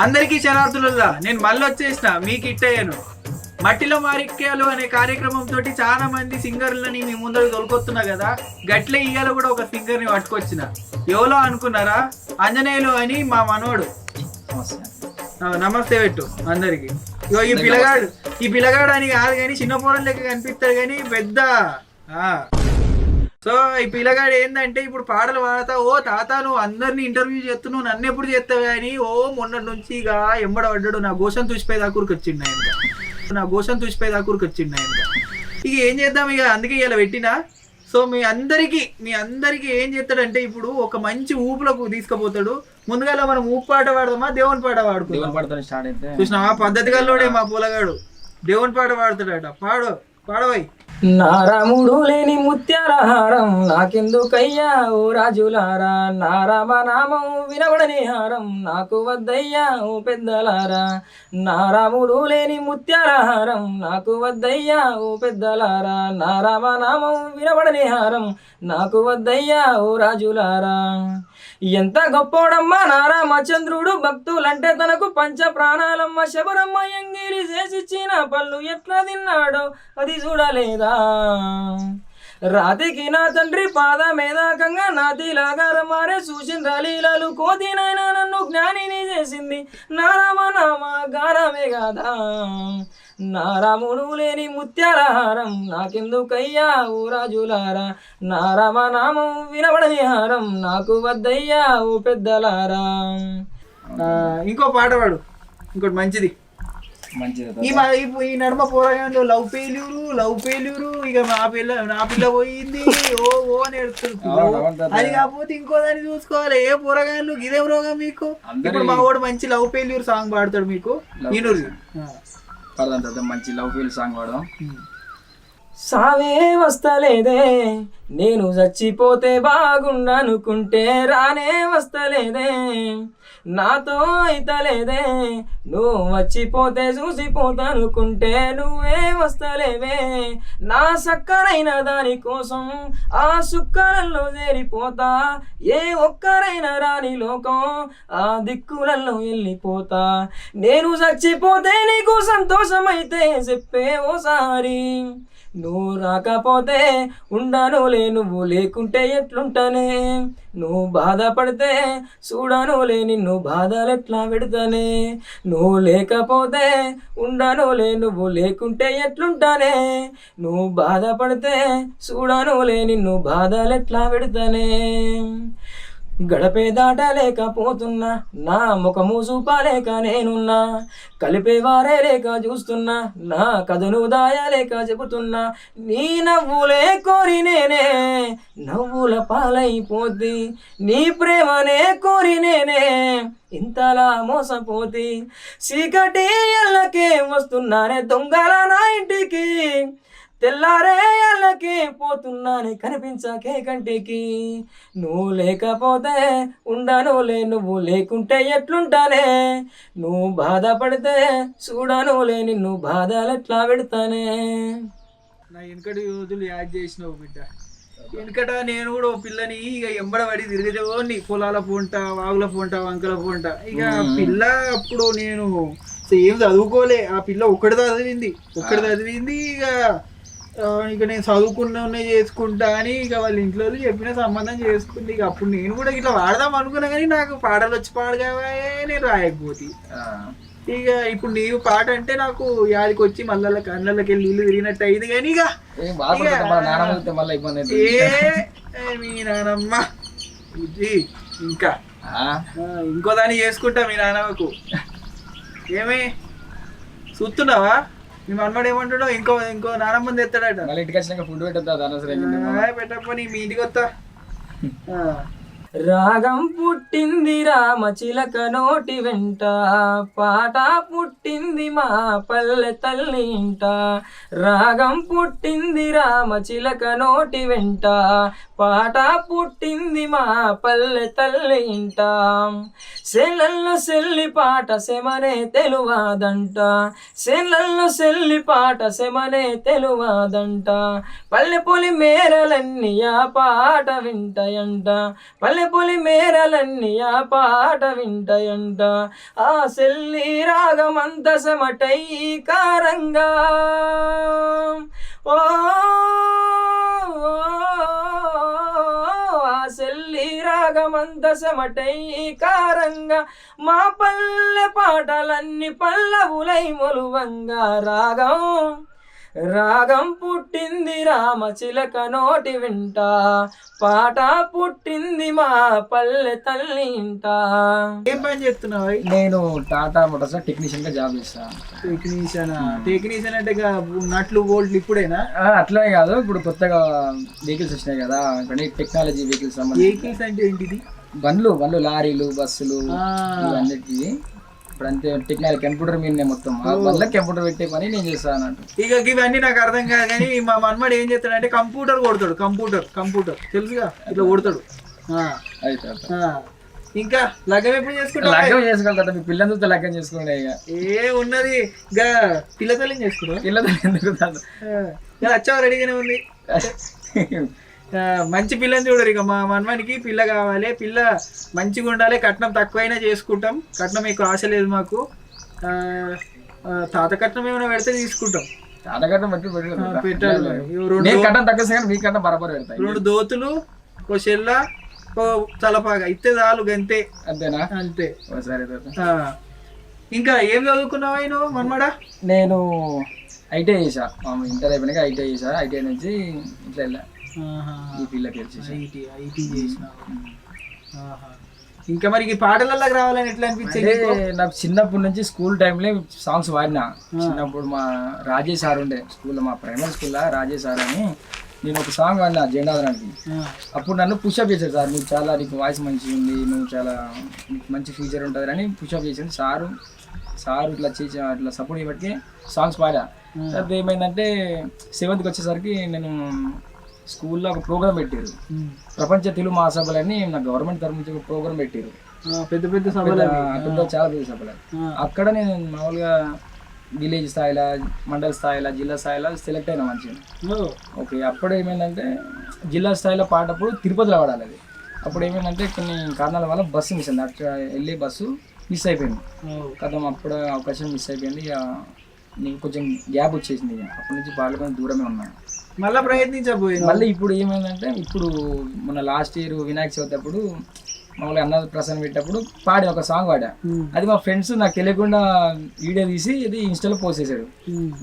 అందరికీ శనార్థులల్లా నేను మళ్ళీ వచ్చేసిన మీకు ఇట్టయ్యాను. మట్టిలో మారిక్యాలు అనే కార్యక్రమం తోటి చాలా మంది సింగర్లని మీ ముందర తోలుకొస్తున్నా కదా గట్లే ఇయ్యాల కూడా ఒక సింగర్ని పట్టుకొచ్చిన. ఎవరో అనుకున్నారా? అంజనేయులు అని మా మనోడు. నమస్తే పెట్టు అందరికి. ఇగో ఈ పిల్లగాడు ఈ పిల్లగాడు అని కాదు కానీ చిన్న పోరం లెక్క కనిపిస్తాడు కానీ పెద్ద ఆ. సో ఈ పిల్లగాడు ఏంటంటే ఇప్పుడు పాటలు పాడతా ఓ తాత నువ్వు అందరిని ఇంటర్వ్యూ చేస్తున్నావు నన్ను ఎప్పుడు చేస్తావు? అని ఓ మొన్నటి నుంచి ఇక ఎంబడ పడ్డాడు నా గోసం తుసిపోయి దాకూరికి వచ్చిండు ఆయన నా గోసం తుసిపోయి దాకూరికి వచ్చిండు ఆయన ఇక ఏం చేద్దాం ఇక? అందుకే ఇలా పెట్టినా. సో మీ అందరికి మీ అందరికి ఏం చేస్తాడంటే ఇప్పుడు ఒక మంచి ఊపులకు తీసుకుపోతాడు. ముందుగా మనం ఊపు పాట పాడదామా దేవుని పాట స్టార్ట్ అయితే. చూసినావా? పద్ధతి గల్లోడే మా పూలగాడు. దేవుని పాట పాడుతాడట. పాడు పాడవై నారాముడు లేని ముత్యాలహారం నాకెందుకయ్యా? ఓ రాజులారా నా నామం వినబడని హారం నాకు వద్దయ్యా ఓ పెద్దలారా. నారాముడు లేని ముత్యాలహారం నాకు వద్దయ్యా ఓ పెద్దలారా. నా నామం వినబడని హారం నాకు వద్దయ్యా ఓ రాజులారా. ఎంత గొప్పోడమ్మా నారామచంద్రుడు భక్తులంటే తనకు పంచ ప్రాణాలమ్మ. శబరమ్మ ఎంగిరి చేసిచ్చిన పళ్ళు ఎట్లా తిన్నాడో అది చూడలేదా? రాతికి నా తండ్రి పాద మేధాకంగా నాతిలాగా మారే చూసిన లీలలు. కోతినైనా నన్ను జ్ఞానిని చేసింది. నారామ నామ గారమే కదా? నా రాముడు లేని ముత్యాల హారం నాకెందుకయ్యా ఓ రాజులారా నా రామ నామం వినబడని హారం నాకు వద్దయ్యా ఓ పెద్దలారా? ఇంకో పాట పాడు. ఇంకోటి మంచిది. మంచిది ఈ మా- ఈ- ఈ నడుమ పోరాగానే లవ్ ఫెయిల్యూరు లవ్ ఫెయిల్యూరు ఇక మా పిల్ల నా పిల్ల పోయింది. ఓ ఓ అని ఏడుస్తుంది. అది కాకపోతే ఇంకో దాన్ని చూసుకోవాలి. ఏ పోరగాళ్ళు ఇదేం రోగం మీకు? ఇప్పుడు మా వాడు మంచి లవ్ ఫెయిల్యూర్ సాంగ్ పాడతాడు మీకు. ఈనూరు తర్వాత మంచి లవ్ ఫీల్ సాంగ్ పాడదాం సావే వస్తలేదే. నేను చచ్చిపోతే బాగుండనుకుంటే రానే వస్తలేదే. నాతో అయితలేదే. నువ్వు వచ్చిపోతే చూసిపోతానుకుంటే నువ్వే వస్తలేవే. నా సక్కరైన దానికోసం ఆ సుక్కలలో చేరిపోతా. ఏ ఒక్కరైనా రాని లోకం ఆ దిక్కులలో వెళ్ళిపోతా. నేను చచ్చిపోతే నీకు సంతోషమైతే చెప్పే ఓసారి. నువ్వు రాకపోతే ఉండనులే నువ్వు లేకుంటే ఎట్లుంటనే? నువ్వు బాధపడితే చూడనులే నిన్ను బాధలు ఎట్లా పెడతానే? నువ్వు లేకపోతే ఉండనులే నువ్వు లేకుంటే ఎట్లుంటానే? నువ్వు బాధపడితే చూడనులే నిన్ను బాధలు ఎట్లా పెడతానే? గడపే దాటలేకపోతున్నా. నా ముఖము చూపాలేక నేనున్నా. కలిపేవారే లేక చూస్తున్నా. నా కథను దాయలేక చెబుతున్నా. నీ నవ్వులే కోరి నేనే. నవ్వుల పాలైపోద్ది. నీ ప్రేమనే కోరి నేనే. ఇంతలా మోసపోతి చీకటి ఎల్లకే వస్తున్నానే దొంగల నా ఇంటికి. తెల్లారే ఎల్లకి పోతున్నానే కనిపించకే కంటికి. నువ్వు లేకపోతే ఉండనులే నువ్వు లేకుంటే ఎట్లుంటానే? నువ్వు బాధపడితే చూడనులే నిన్ను బాధలు ఎట్లా పెడతానే? నా వెనకటి రోజులు యాడ్ చేసినావు బిడ్డ. వెనకట నేను కూడా ఓ పిల్లని ఇక ఎంబడబడి తిరిగేవాడిని పొలాల పూంట వాగుల పూంట వంకల పూంట. ఇక పిల్ల అప్పుడు నేను ఏం చదువుకోలే. ఆ పిల్ల ఒక్కటి చదివింది ఒక్కటి చదివింది ఇక ఇక నేను చదువుకున్న చేసుకుంటా అని ఇక వాళ్ళ ఇంట్లో వాళ్ళు చెప్పిన సంబంధం చేసుకుంది. ఇక అప్పుడు నేను కూడా ఇట్లా వాడదాం అనుకున్నా కానీ నాకు పాటలు వచ్చి పాడగానే నేను రాయకపోతే. ఇక ఇప్పుడు నీవు పాట అంటే నాకు యాదికి వచ్చి మళ్ళీ కళ్ళకి వెళ్ళి నీళ్ళు తిరిగినట్టు అయింది కానీ ఇక మీ నానమ్మ. ఇది ఇంకా. ఆ, ఇంకో దాన్ని చేసుకుంటా మీ నాన్నమ్మకు ఏమే? చూస్తున్నావా మీ మనవాడు ఏమంటాడో ఇంకో ఇంకో నానమ్మ తెస్తాడట మళ్ళీ ఇంటికి వచ్చినాక ఫుడ్ పెట్టద్దా అనవసరం ఆ, పెట్టకపో నీ మీ ఇంటికి వస్తా. రాగం పుట్టింది రామచిలక నోటి వెంట పాట పుట్టింది మా పల్లె తల్లి ఇంట. రాగం పుట్టింది రామచిలక నోటి వెంట పాట పుట్టింది మా పల్లె తల్లి ఇంట. సెల్లల్లో సెల్లి పాట సెమనే తెలువాదంట సెల్లల్లో సెల్లి పాట సెమనే తెలువాదంట. పల్లె పొలి మేరలన్నీ ఆ పాట వింటాయంట పల్లె పల్లె పొలి మేరలన్నీ ఆ పాట వింటయంట. ఆ సెల్లి రాగమంత సమటై కారంగా. ఓ ఆ సెల్లి రాగమంత సమటై కారంగా. మా పల్లె పాటలన్నీ పల్లవులై మొలువంగా రాగం. రాగం పుట్టింది రామ చిలక నోటి వింట పాట పుట్టింది మా పల్లె తల్లి ఇంట. ఏం పని చేస్తున్నావు? నేను టాటా మోటార్స్ టెక్నీషియన్గా జాబ్ చేస్తాను టెక్నీషియన్ టెక్నీషియన్ అంటే ఇక నట్లు బోల్ట్లు ఇప్పుడేనా? అట్లనే కాదు ఇప్పుడు కొత్తగా వెహికల్స్ వచ్చినాయి కదా టెక్నాలజీ వెహికల్స్ వెహికల్స్ అంటే ఏంటిది? బండ్లు బండ్లు లారీలు బస్సులు ఆ, ఇవన్నిటికి ఇప్పుడు అంతే టెక్నాలజీ కంప్యూటర్ మీదనే మొత్తం. బండ్ల కంప్యూటర్ పెట్టే పని నేను చేస్తాను అన్నట్టు. ఇక ఇవన్నీ నాకు అర్థం కాదు కానీ మా మన్మడు ఏం చేస్తాడంటే కంప్యూటర్ కొడతాడు కంప్యూటర్ కంప్యూటర్. తెలుసుగా? ఇట్లా కొడతాడు. ఇంకా లగ్గం ఎప్పుడు చేసుకుంటావు? లగ్గం చేసుకోగలుగుతా మీ పిల్లలు చూస్తే లగ్గం చేసుకోండి ఇక. ఏ ఉన్నది? ఇంకా పిల్లతల్లి చేసుకున్నావు పిల్లలు ఎందుకు? వచ్చావు రెడీగానే ఉంది. మంచి పిల్లని చూడరు ఇక. మా మన్మనికి పిల్ల కావాలి. పిల్ల మంచిగా ఉండాలి. కట్నం తక్కువైనా చేసుకుంటాం. కట్నం ఎక్కువ ఆశ లేదు మాకు. తాత కట్నం ఏమైనా పెడితే తీసుకుంటాం. తాత ఆ, పెట్టాలి కట్టం తక్కువ మీ కట్టం బరాబర్ పెడతాయి. రెండు దోతులు ఓ చెల్ల ఓ తలపాగా. ఇస్తే చాలు గంతే. అంతేనా? అంతే. సరే. ఇంకా ఏం చదువుకున్నావా నువ్వు మన్మడా? నేను ఐటీఐ చేసా ఇంటర్ అయిపోయినాక ఐటీఐ చేసా ఐటీఐ నుంచి ఇట్లా వెళ్ళా. ఇంకా మరి పాటలలోకి రావాలని ఎట్లా అనిపించింది నాకు? చిన్నప్పటి నుంచి స్కూల్ టైంలో సాంగ్స్ పాడినా. చిన్నప్పుడు మా రాజేష్ సార్ ఉండే స్కూల్లో మా ప్రైమరీ స్కూల్లో రాజేష్ సార్ అని నేను ఒక సాంగ్ పాడినా జెండాదనానికి ఆ. అప్పుడు నన్ను పుషప్ చేశారు సార్. నువ్వు చాలా నీకు వాయిస్ మంచిగా ఉంది నువ్వు చాలా మంచి ఫ్యూచర్ ఉంటుంది అని పుషప్ చేసింది సారు సార్ ఇట్లా చేసి అట్లా సపోర్ట్ చేయబట్టి సాంగ్స్ పాడా. తర్వాత ఏమైందంటే సెవెంత్కి వచ్చేసరికి నేను స్కూల్లో ఒక ప్రోగ్రామ్ పెట్టారు. ప్రపంచ తెలుగు మహాసభలని నా గవర్నమెంట్ తరఫు నుంచి ఒక ప్రోగ్రామ్ పెట్టారు పెద్ద పెద్ద సభలు పెద్ద చాలా పెద్ద సభలు. అక్కడ నేను మామూలుగా విలేజ్ స్థాయిలో మండల స్థాయిలో జిల్లా స్థాయిలో సెలెక్ట్ అయినా మంచిగా. ఓకే అప్పుడు ఏమైందంటే జిల్లా స్థాయిలో పాడేటప్పుడు తిరుపతిలో పాడాలి అది. అప్పుడు ఏమైందంటే కొన్ని కారణాల వల్ల బస్సు మిస్ అయింది. అక్కడ వెళ్ళే బస్సు మిస్ అయిపోయింది. కదా అప్పుడు అవకాశం మిస్ అయిపోయింది. ఇక నీకు కొంచెం గ్యాప్ వచ్చేసింది. ఇక అప్పటి నుంచి కొంచెం దూరమే ఉన్నాను. మళ్ళా ప్రయత్నించబోయిన మళ్ళీ ఇప్పుడు ఏమైందంటే ఇప్పుడు మన లాస్ట్ ఇయర్ వినాయక చవితి అప్పుడు మామూలుగా అన్న ప్రసన్న పెట్టినప్పుడు పాడి ఒక సాంగ్ పాడా. అది మా ఫ్రెండ్స్ నాకు తెలియకుండా వీడియో తీసి ఇది ఇన్స్టాలో పోస్ట్ చేశాడు.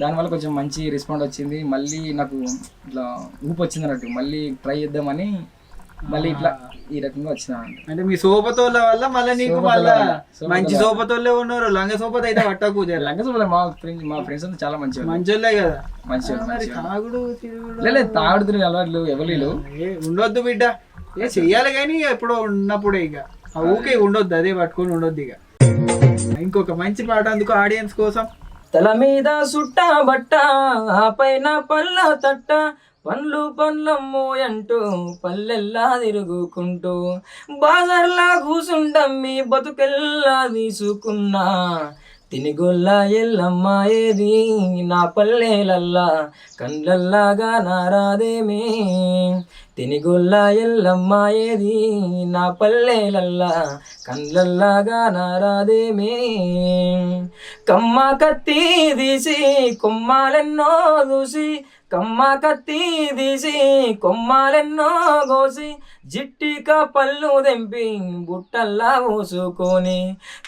దానివల్ల కొంచెం మంచి రెస్పాండ్ వచ్చింది. మళ్ళీ నాకు ఇట్లా ఊపు వచ్చింది అన్నట్టు. మళ్ళీ ట్రై చేద్దామని మళ్ళీ ఇట్లా ఈ రకంగా వచ్చిన అంటే మీ సోపతోళ్ళ వల్ల మళ్ళీ నీకు మళ్ళా మంచి సోపతోళ్ళే ఉన్నారు లంగ సోపత అయితే పట్టకు జర. లంగస్ మా ఫ్రెండ్స్ మా ఫ్రెండ్స్ అంతా చాలా మంచిగా మంచోళ్ళే కదా. మరి తాగుడు లేదు తాగుడుతున్న అలవాట్లు ఎవరు ఉండొద్దు బిడ్డ. ఏ చెయ్యాలి కానీ ఎప్పుడో ఉన్నప్పుడే ఇక. ఆ ఊకే ఉండొద్దు అదే పట్టుకొని ఉండొద్దు ఇక. ఇంకొక మంచి పాట అందుకు ఆడియన్స్ కోసం. తల మీద సుట్ట బట్ట ఆ పైన పళ్ళ తట్ట పండ్లు పండ్లమ్మో అంటూ పల్లెల్లా తిరుగుకుంటూ బాజర్లా మీ బతుకెల్లా తీసుకున్నా తినిగొల్ల ఎల్లమ్మ ఏది? నా పల్లెలల్లా కండ్లల్లాగా నారాదేమే తినిగొల్ల ఎల్లమ్మ ఏది? నా పల్లెలల్లా కండ్లల్లాగా నారాదేమే కమ్మ కత్తి తీసి కొమ్మాలెన్నో చూసి కమ్మ కత్తి తీసి కొమ్మాలెన్నో కోసి జిట్టిక పళ్ళు తెంపి బుట్టల్లా ఊసుకొని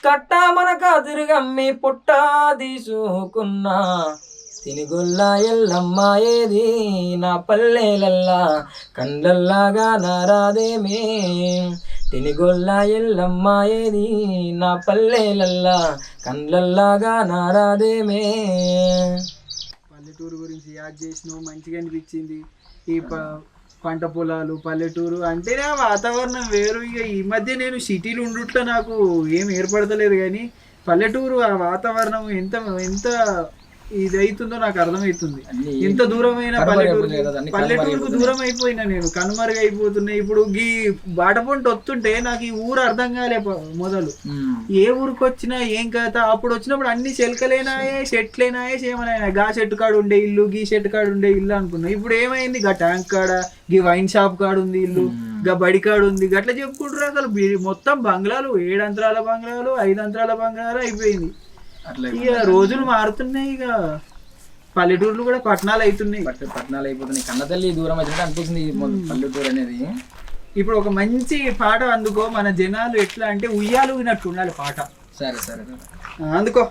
కట్ట మనక తిరుగమ్మి పుట్ట తీసుకున్నా తినిగొల్ల ఎల్లమ్మ ఏది? నా పల్లెలల్లా కండ్లల్లాగా నారాదేమే తినిగొల్ల ఎల్లమ్మ ఏది? నా పల్లెలల్లా కండ్లల్లాగా నారాదేమే పల్లెటూరు గురించి యాడ్ చేసినావు మంచిగా అనిపించింది. ఈ ప- పంట పొలాలు పల్లెటూరు అంటేనే ఆ వాతావరణం వేరు. ఇక ఈ మధ్య నేను సిటీలు ఉండుట్లో నాకు ఏం ఏర్పడతలేదు కానీ పల్లెటూరు ఆ వాతావరణం ఎంత ఎంత ఇది అవుతుందో నాకు అర్థమవుతుంది ఎంత దూరమైన పల్లెటూరు పల్లెటూరుకు దూరం అయిపోయినా నేను. కనుమరుగు అయిపోతున్నాయి ఇప్పుడు ఈ బాటపొంట వస్తుంటే నాకు ఈ ఊరు అర్థం కాలే మొదలు. ఏ ఊరికి వచ్చినా ఏం కథ? అప్పుడు వచ్చినప్పుడు అన్ని చెలకలేనాయే చెట్లేనాయే చేయమనాయే గా చెట్టు కాడు ఉండే ఇల్లు గీ చెట్టు కాడు ఉండే ఇల్లు అనుకున్నా. ఇప్పుడు ఏమైంది? గా ట్యాంక్ కాడ గీ వైన్ షాప్ కాడు ఉంది ఇల్లు గా బడి కాడు ఉంది. గట్లా చెప్పుకుంటారు అసలు. మొత్తం బంగ్లాలు. ఏడంతరాల బంగ్లాలు ఐదంతరాల బంగ్లాలు అయిపోయింది. ఇక రోజులు మారుతున్నాయి ఇక. పల్లెటూర్లు కూడా పట్టణాలు అవుతున్నాయి పట్ట పట్టణాలు అయిపోతున్నాయి. కన్న తల్లి దూరం వచ్చినట్టు అనిపిస్తుంది పల్లెటూరు అనేది. ఇప్పుడు ఒక మంచి పాట అందుకో మన జనాలు ఎట్లా అంటే ఉయ్యాలు వినట్టు ఉండాలి పాట. సరే సరే అందుకో.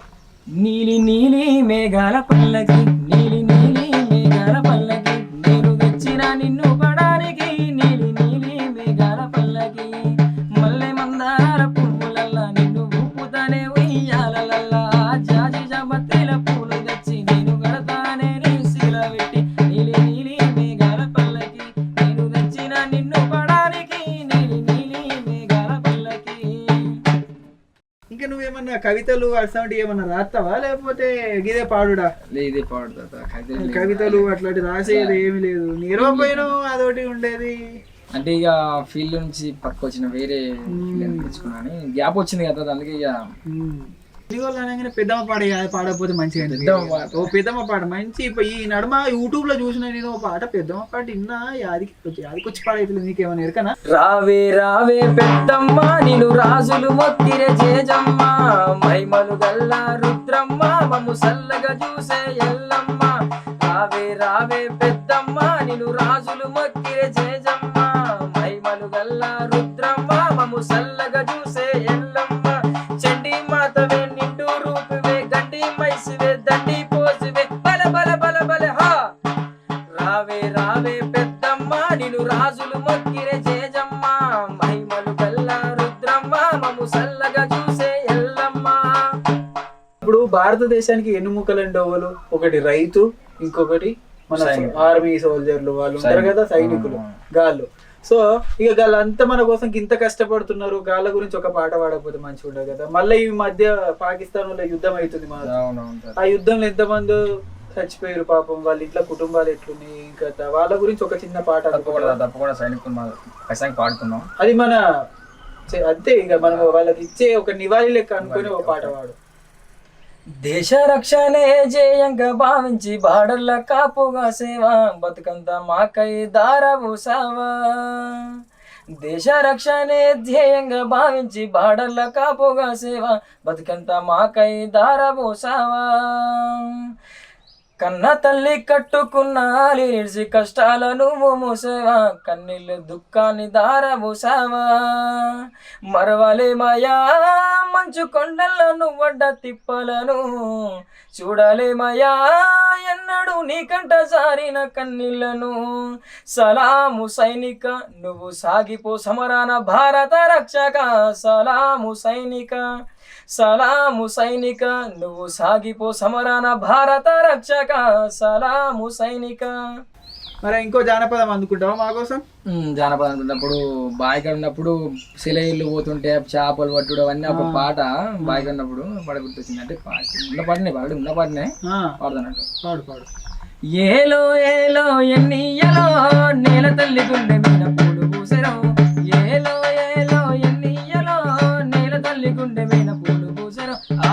నీలి నీలి మేఘాల పల్లకి నీలి కవితలు అట్లాంటి ఏమన్నా రాస్తావా? లేకపోతే గిదే పాడుడా? ఇది పాడుతా కవితలు అట్లాంటి రాసేది ఏమి లేదు. నేర్వపోయినావు అదొకటి ఉండేది. అంటే ఇక ఫీల్డ్ నుంచి పక్క వచ్చిన వేరే గ్యాప్ వచ్చింది కదా అందుకే ఇక అనగానే పెద్దమ్మ పాట పాడకపోతే మంచిగా పాట. ఓ పెద్దమ్మ పాట. మంచి ఈ నడుమ యూట్యూబ్లో చూసిన నేను ఓ పాట పెద్దమ్మ పాట విన్నా యాదికి వచ్చి యాదికి వచ్చి పాడైతుంది నీకేమైనా ఎరకనా? రావే రావే పెద్దమ్మ నిన్ను రాజులు మొక్కిరే జేజమ్మ. మైమలు గల్ల రుద్రమ్మ మమ్ము సల్లగా చూసే ఎల్లమ్మ. రావే రావే పెద్దమ్మ నిన్ను రాజులు మొక్కిరే జేజమ్మ భారతదేశానికి ఎన్ని ముక్కలంటే ఓవలు ఒకటి రైతు ఇంకొకటి మన. ఆర్మీ సోల్జర్లు వాళ్ళు ఉంటారు కదా సైనికులు. గాళ్ళు. సో ఇక గాళ్ళంతా మన కోసం ఇంత కష్టపడుతున్నారు. గాళ్ళ గురించి ఒక పాట పాడకపోతే మంచిగా ఉండదు కదా. మళ్ళీ ఈ మధ్య పాకిస్తాన్ వల్ల యుద్ధం అవుతుంది మా ఆ యుద్ధంలో ఎంతమంది చచ్చిపోయారు పాపం. వాళ్ళ ఇంట్లో కుటుంబాలు ఎట్లున్నాయి ఇంకా వాళ్ళ గురించి ఒక చిన్న పాట. తప్పకుండా తప్పకుండా సైనికులు ఖచ్చితంగా పాడుతున్నాం అది మన అంతే ఇక మనం వాళ్ళకి ఇచ్చే ఒక నివాళి లెక్క అనుకుని ఒక పాట పాడు. దేశ రక్షణే జేయంగా భావించి బాడల్ల కాపుగా సేవ బతుకంతా మాకై దారవు సావా. దేశ రక్షణే ధ్యేయంగా భావించి బాడల్ల కాపుగా సేవ బతుకంతా మాకై దారవు సావా. కన్న తల్లి కట్టుకున్న నిడిచి కష్టాల నువ్వు మూసేవా? కన్నీళ్ళు దుఃఖాన్ని దారబూసావా మరవలే మాయా మంచు కొండల్లో నువ్వడ్డ తిప్పలను. చూడలే మాయా ఎన్నడు నీకంట సారిన కన్నీళ్ళను. సలాము సైనిక నువ్వు సాగిపో సమరాన భారత రక్షక. సలాము సైనిక సలాము సైనిక నువ్వు సాగిపో సమరాన భారత రక్షక. సలాము సైనిక. మరి ఇంకో జానపదం అందుకుంటావా మా కోసం? జానపదం అనుకున్నప్పుడు బాయికాడ ఉన్నప్పుడు సిలయిళ్ళు పోతుంటే చేపలు పట్టుడు అవన్నీ ఒక పాట బాయికాడ ఉన్నప్పుడు పాట గుర్తొచ్చింది అంటే పాట. ఉన్న పాటనే పాడు ఉన్న పాటనే ఆ, పాడుతున్నట్టు పాడు పాడు. ఏలో ఏలో ఎన్నియలో నేల తల్లి గుండె మీద పూలు పూసెరో తల్లి గుండె మీద పూలు పూసెరో ఆ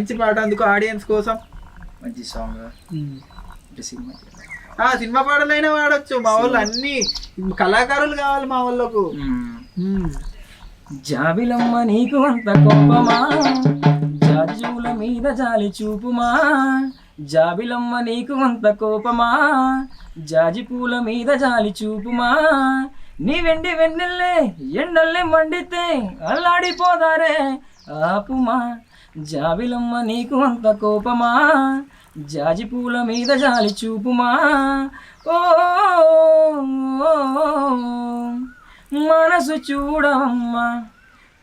మంచి పాట అందుకు ఆడియన్స్ కోసం. మంచి సాంగ్ సినిమా ఆ సినిమా పాటలైనా వాడొచ్చు. మా వాళ్ళు అన్ని కళాకారులు కావాలి మా వాళ్ళకు. జాబిలమ్మ నీకు అంత కోపమా? జాజుల మీద జాలి చూపుమా? జాబిలమ్మ నీకు అంత కోపమా? జాజి పూల మీద జాలి చూపుమా? నీ వెండి వెన్నెల్లే ఎండల్లే మండితే అల్లాడిపోదారే ఆపుమా? జాబిలమ్మ నీకు అంత కోపమా? జాజి పూల మీద జాలి చూపుమా? ఓ మనసు చూడమ్మా.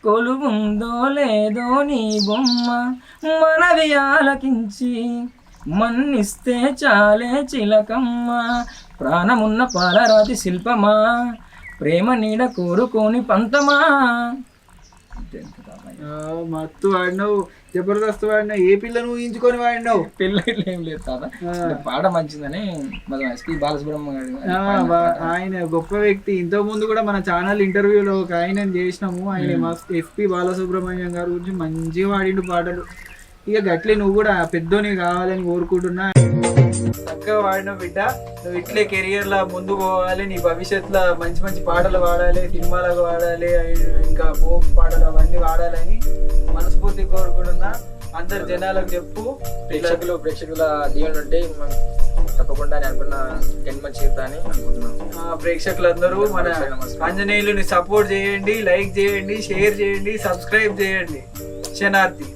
కొలువుందో లేదో నీ బొమ్మ మనవి ఆలకించి మన్నిస్తే చాలే చిలకమ్మ. ప్రాణమున్న పాలరాతి శిల్పమా? ప్రేమ నీడ కోరుకోని పంతమా? మత్తు వాడినావు. జబర్దస్త్ వాడినావు ఏ పిల్లను ఊహించుకొని వాడినావు? పెళ్ళిళ్ళు ఏం లేదు తాత. పాట మంచిదని మన ఎస్పి బాలసుబ్రహ్మ గారి ఆ, వా- ఆయన గొప్ప వ్యక్తి. ఇంతకు ముందు కూడా మన ఛానల్ ఇంటర్వ్యూలో ఒక ఆయన చేసినాము. ఆయన మా ఎస్పి బాలసుబ్రహ్మణ్యం గారి గురించి మంచిగా వాడిండు పాటలు. ఇక గట్లే నువ్వు కూడా పెద్దోని కావాలని కోరుకుంటున్నా. చక్కగా వాడినావు బిడ్డ. నువ్వు ఇట్లే కెరియర్ లా ముందు పోవాలి నీ భవిష్యత్తులో మంచి మంచి పాటలు పాడాలి సినిమాలకు వాడాలి ఇంకా ఫోక్ పాటలు అవన్నీ వాడాలని మనస్ఫూర్తి కోరుకుంటున్నా. అందరు జనాలకు చెప్పు. ప్రేక్షకులు ప్రేక్షకుల దీవెనలు ఉంటే తప్పకుండా నేను అనుకున్న జన్మ చేరుతా అని అనుకుంటున్నాను ప్రేక్షకులందరూ మన ఆంజనేయులని సపోర్ట్ చేయండి లైక్ చేయండి షేర్ చేయండి సబ్స్క్రైబ్ చేయండి. శనార్థి